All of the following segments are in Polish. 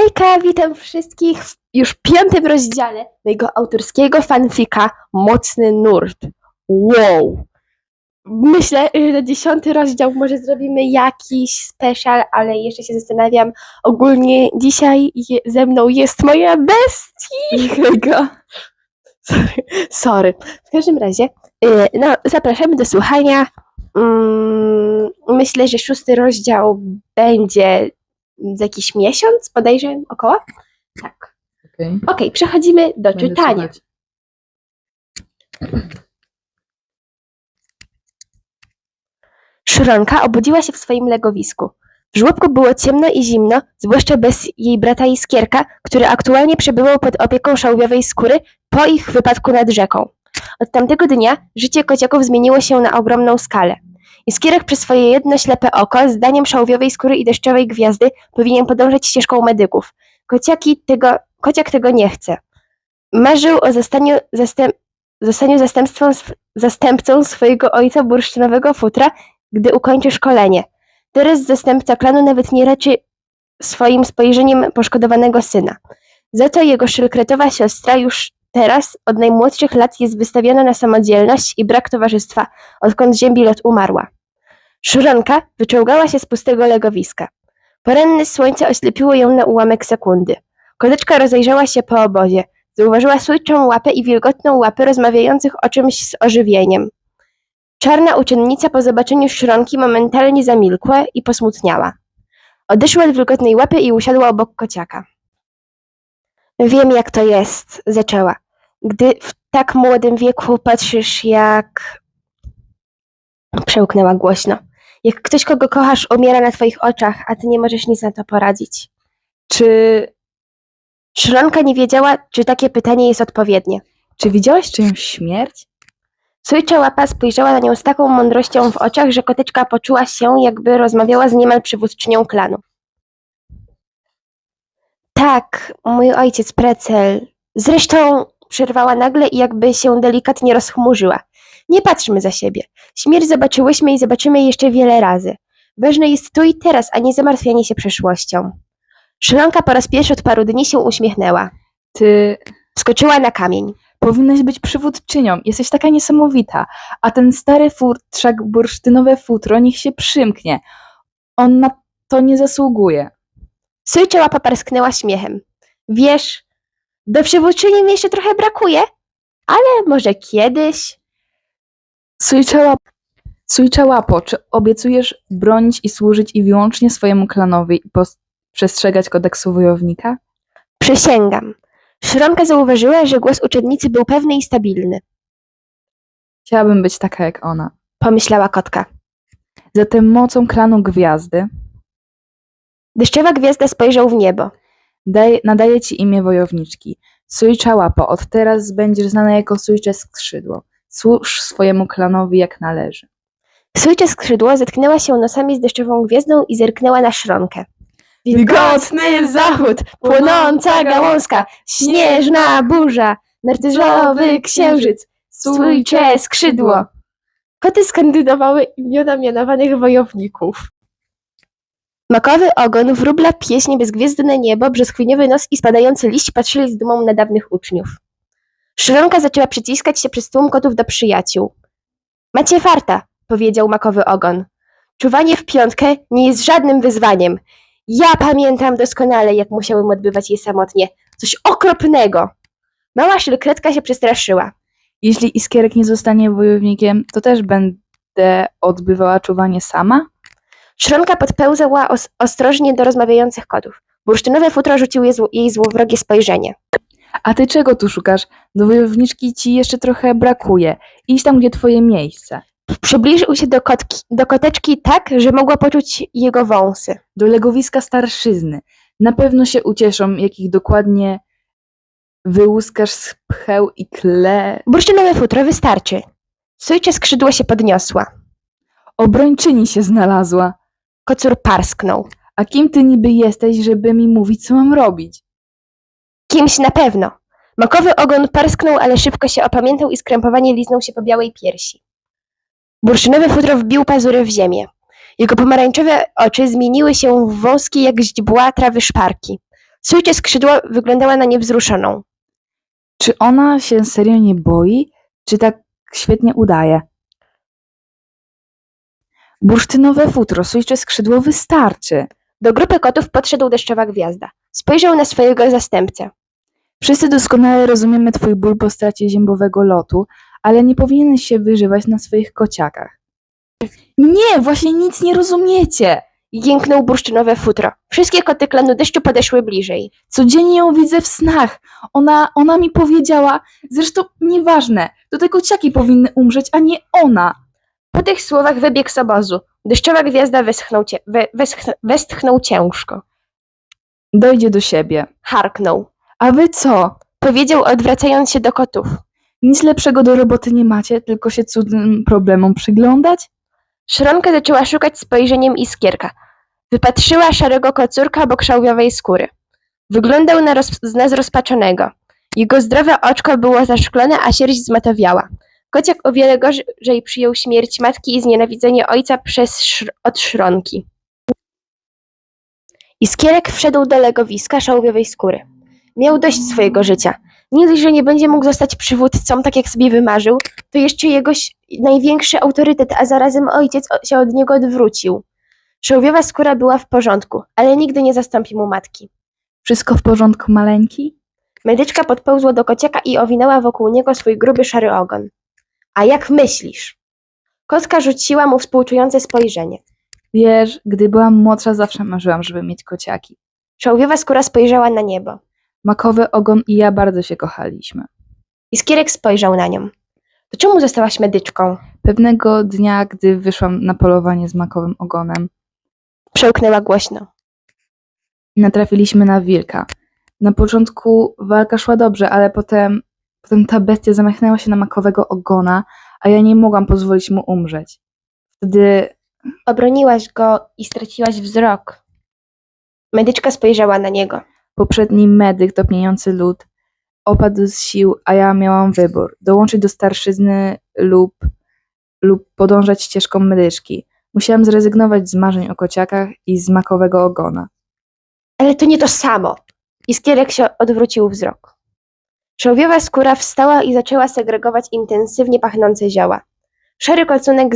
Hejka, witam wszystkich w już piątym rozdziale mojego autorskiego fanfika Mocny Nurt. Wow! Myślę, że na dziesiąty rozdział może zrobimy jakiś special, ale jeszcze się zastanawiam. Ogólnie dzisiaj je, ze mną jest moja bestii. Hejka. Sorry. Sorry. W każdym razie, y, no, zapraszamy do słuchania. Mm, myślę, że szósty rozdział będzie za jakiś miesiąc, bodajże około. Tak. Okej. Okej, przechodzimy do Będę czytania. słuchać. Szronka obudziła się w swoim legowisku. W żłobku było ciemno i zimno, zwłaszcza bez jej brata Iskierka, który aktualnie przebywał pod opieką szałwiowej skóry po ich wypadku nad rzeką. Od tamtego dnia życie kociaków zmieniło się na ogromną skalę. Iskierek przez swoje jedno ślepe oko, zdaniem szałwiowej skóry i deszczowej gwiazdy, powinien podążać ścieżką medyków. Kociaki tego, kociak tego nie chce. Marzył o zostaniu, zastęp, zostaniu zastępcą swojego ojca bursztynowego futra gdy ukończy szkolenie. Teraz zastępca klanu nawet nie raczy swoim spojrzeniem poszkodowanego syna. Za to jego szylkretowa siostra już teraz od najmłodszych lat jest wystawiona na samodzielność i brak towarzystwa, odkąd Ziembilot umarła. Szronka wyczołgała się z pustego legowiska. Poranne słońce oślepiło ją na ułamek sekundy. Koteczka rozejrzała się po obozie. Zauważyła sójczą łapę i wilgotną łapę rozmawiających o czymś z ożywieniem. Czarna uczennica po zobaczeniu szronki momentalnie zamilkła i posmutniała. Odeszła od wilgotnej łapy i usiadła obok kociaka. Wiem, jak to jest, zaczęła. Gdy w tak młodym wieku patrzysz, jak. Przełknęła głośno. Jak ktoś, kogo kochasz, umiera na twoich oczach, a ty nie możesz nic na to poradzić. Czy, Szronka nie wiedziała, czy takie pytanie jest odpowiednie. czy widziałeś czyjąś śmierć? Sójcza łapa spojrzała na nią z taką mądrością w oczach, że koteczka poczuła się, jakby rozmawiała z niemal przywódczynią klanu. Tak, mój ojciec Precel. Zresztą przerwała nagle i jakby się delikatnie rozchmurzyła. Nie patrzmy za siebie. Śmierć zobaczyłyśmy i zobaczymy jeszcze wiele razy. Ważne jest tu i teraz, a nie zamartwianie się przeszłością. Szronka po raz pierwszy od paru dni się uśmiechnęła. Ty Wskoczyła na kamień. powinnaś być przywódczynią. Jesteś taka niesamowita. A ten stary futrzak, bursztynowe futro, niech się przymknie. On na to nie zasługuje. Sójcza łapa parsknęła śmiechem. Wiesz, do przywódczyni mi jeszcze trochę brakuje, ale może kiedyś. Sujcza łapo, czy obiecujesz bronić i służyć i wyłącznie swojemu klanowi i przestrzegać kodeksu wojownika? Przysięgam. Szronka zauważyła, że głos uczennicy był pewny i stabilny. Chciałabym być taka jak ona. Pomyślała kotka. Zatem mocą klanu gwiazdy Deszczowa gwiazda spojrzał w niebo. Daje, nadaję ci imię wojowniczki. Sujcza łapo, od teraz będziesz znana jako Sujcze skrzydło. Służ swojemu klanowi jak należy. Sójcze skrzydło zetknęła się nosami z deszczową gwiazdą i zerknęła na szronkę. Wilgotny zachód, płonąca gałązka, śnieżna burza, narcyzowy księżyc, sójcze skrzydło. Koty skandydowały imiona mianowanych wojowników. Makowy ogon, wróbla pieśń, bezgwiezdne niebo, brzoskwiniowy nos i spadający liść patrzyli z dumą na dawnych uczniów. Szronka zaczęła przyciskać się przez tłum kotów do przyjaciół. Macie farta, powiedział makowy ogon. Czuwanie w piątkę nie jest żadnym wyzwaniem. Ja pamiętam doskonale, jak musiałem odbywać je samotnie. Coś okropnego. Mała szylkretka się przestraszyła. Jeśli Iskierek nie zostanie wojownikiem, to też będę odbywała czuwanie sama? Szronka podpełzała os- ostrożnie do rozmawiających kotów. Bursztynowe futro rzucił je zło- jej złowrogie spojrzenie. A ty czego tu szukasz? Do wojowniczki ci jeszcze trochę brakuje. Idź tam, gdzie twoje miejsce. Przybliżył się do, kotki, do koteczki tak, że mogła poczuć jego wąsy. Do legowiska starszyzny. Na pewno się ucieszą, jakich dokładnie wyłuskasz z pcheł i kle... Bursztynowe futro wystarczy. Sójcze skrzydło się podniosła. Obrończyni się znalazła. Kocur parsknął. A kim ty niby jesteś, żeby mi mówić, co mam robić? Kimś na pewno. Makowy ogon parsknął, ale szybko się opamiętał i skrępowanie liznął się po białej piersi. Bursztynowe futro wbił pazury w ziemię. Jego pomarańczowe oczy zmieniły się w wąskie jak źdźbła trawy szparki. Sójcze skrzydła wyglądała na niewzruszoną. Czy ona się serio nie boi, czy tak świetnie udaje? Bursztynowe futro, sójcze skrzydło wystarczy. Do grupy kotów podszedł deszczowa gwiazda. Spojrzał na swojego zastępcę. Wszyscy doskonale rozumiemy twój ból po stracie ziębowego lotu, ale nie powinieneś się wyżywać na swoich kociakach. Nie, właśnie nic nie rozumiecie. Jęknął bursztynowe futro. Wszystkie koty klanu deszczu podeszły bliżej. Codziennie ją widzę w snach. Ona, ona mi powiedziała, zresztą nieważne, to te kociaki powinny umrzeć, a nie ona. Po tych słowach wybiegł z obozu. Deszczowa gwiazda westchnął, cie, we, westchnął, westchnął ciężko. Dojdzie do siebie. Harknął. A wy co? Powiedział odwracając się do kotów. Nic lepszego do roboty nie macie, tylko się cudzym problemom przyglądać? Szronka zaczęła szukać spojrzeniem iskierka. Wypatrzyła szarego kocurka obok szałwiowej skóry. Wyglądał na, roz, na zrozpaczonego. Jego zdrowe oczko było zaszklone, a sierść zmatowiała. Kociak o wiele gorzej przyjął śmierć matki i znienawidzenie ojca przez szr- od szronki. Iskierek wszedł do legowiska szałwiowej skóry. Miał dość swojego życia. Nie dość, że nie będzie mógł zostać przywódcą, tak jak sobie wymarzył, to jeszcze jego największy autorytet, a zarazem ojciec się od niego odwrócił. Żołwiowa skóra była w porządku, ale nigdy nie zastąpi mu matki. Wszystko w porządku, maleńki? Medyczka podpełzła do kociaka i owinęła wokół niego swój gruby szary ogon. A jak myślisz? Kotka rzuciła mu współczujące spojrzenie. Wiesz, gdy byłam młodsza, zawsze marzyłam, żeby mieć kociaki. Żołwiowa skóra spojrzała na niebo. Makowy ogon i ja bardzo się kochaliśmy. Iskierek spojrzał na nią. To czemu zostałaś medyczką? Pewnego dnia, gdy wyszłam na polowanie z makowym ogonem, Przełknęła głośno. natrafiliśmy na wilka. Na początku walka szła dobrze, ale potem, potem ta bestia zamachnęła się na makowego ogona, a ja nie mogłam pozwolić mu umrzeć. Wtedy Obroniłaś go i straciłaś wzrok. Medyczka spojrzała na niego. Poprzedni medyk topniejący lód opadł z sił, a ja miałam wybór: dołączyć do starszyzny lub, lub podążać ścieżką medyczki. Musiałam zrezygnować z marzeń o kociakach i z makowego ogona. Ale to nie to samo. Iskierek się odwrócił wzrok. Żołwiowa skóra wstała i zaczęła segregować intensywnie pachnące zioła. Szary, kocunek,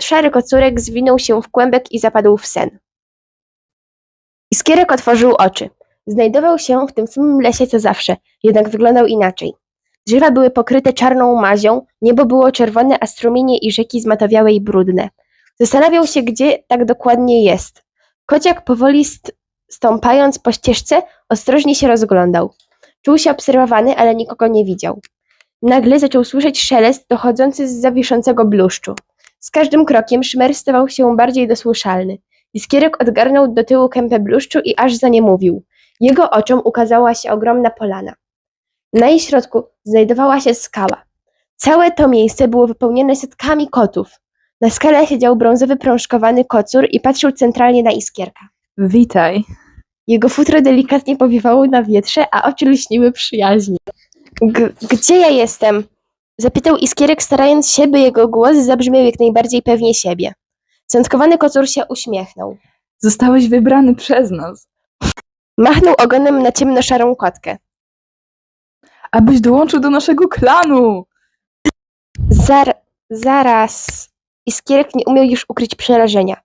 szary kocurek zwinął się w kłębek i zapadł w sen. Iskierek otworzył oczy. Znajdował się w tym samym lesie co zawsze, jednak wyglądał inaczej. Drzewa były pokryte czarną mazią, niebo było czerwone, a strumienie i rzeki zmatowiałe i brudne. Zastanawiał się, gdzie tak dokładnie jest. Kociak powoli st- stąpając po ścieżce, ostrożnie się rozglądał. Czuł się obserwowany, ale nikogo nie widział. Nagle zaczął słyszeć szelest dochodzący z zawiszącego bluszczu. Z każdym krokiem szmer stawał się bardziej dosłyszalny. Iskierek odgarnął do tyłu kępę bluszczu i aż za nie mówił. Jego oczom ukazała się ogromna polana. Na jej środku znajdowała się skała. Całe to miejsce było wypełnione setkami kotów. Na skale siedział brązowy prążkowany kocur i patrzył centralnie na iskierka. Witaj. Jego futro delikatnie powiewało na wietrze, a oczy lśniły przyjaźnie. Gdzie ja jestem? Zapytał Iskierek, starając się, by jego głos zabrzmiał jak najbardziej pewnie siebie. Centkowany kocur się uśmiechnął. Zostałeś wybrany przez nas, Machnął ogonem na ciemnoszarą kotkę. abyś dołączył do naszego klanu. Zar zaraz. Iskierek nie umiał już ukryć przerażenia.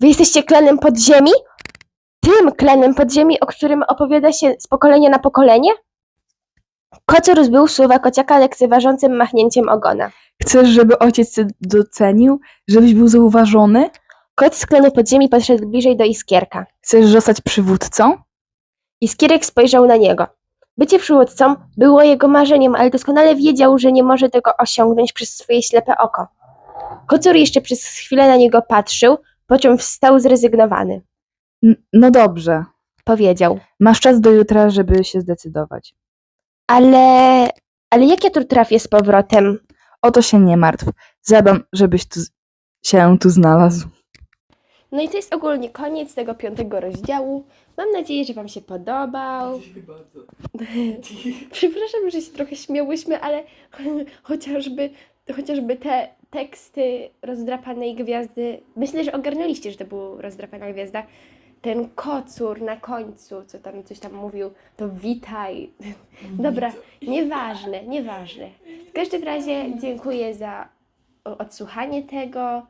Wy jesteście klanem podziemi? Tym klanem podziemi, o którym opowiada się z pokolenia na pokolenie? Kocur zbył słowa kociaka lekceważącym machnięciem ogona. Chcesz, żeby ojciec cię docenił? Żebyś był zauważony? Kot z klanu podziemi podszedł bliżej do Iskierka. Chcesz zostać przywódcą? Iskierek spojrzał na niego. Bycie przywódcą było jego marzeniem, ale doskonale wiedział, że nie może tego osiągnąć przez swoje ślepe oko. Kocur jeszcze przez chwilę na niego patrzył, po czym wstał zrezygnowany. N- no dobrze. Powiedział. Masz czas do jutra, żeby się zdecydować. Ale... ale jak ja tu trafię z powrotem? O to się nie martw. Zadam, żebyś tu z- się tu znalazł. No i to jest ogólnie koniec tego piątego rozdziału. Mam nadzieję, że Wam się podobał. Przepraszam, że się trochę śmiałyśmy, ale chociażby, chociażby te teksty rozdrapanej gwiazdy. Myślę, że ogarnęliście, że to była rozdrapana gwiazda. ten kocur na końcu, co tam coś tam mówił, to witaj. Dobra, nieważne, nieważne. W każdym razie dziękuję za odsłuchanie tego.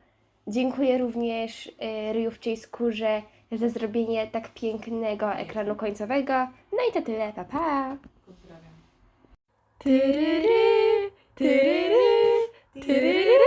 Dziękuję również y, Ryjówczej Skórze za zrobienie tak pięknego ekranu końcowego. No i to tyle, pa pa! Pozdrawiam. Tyryry, tyryry, tyryry.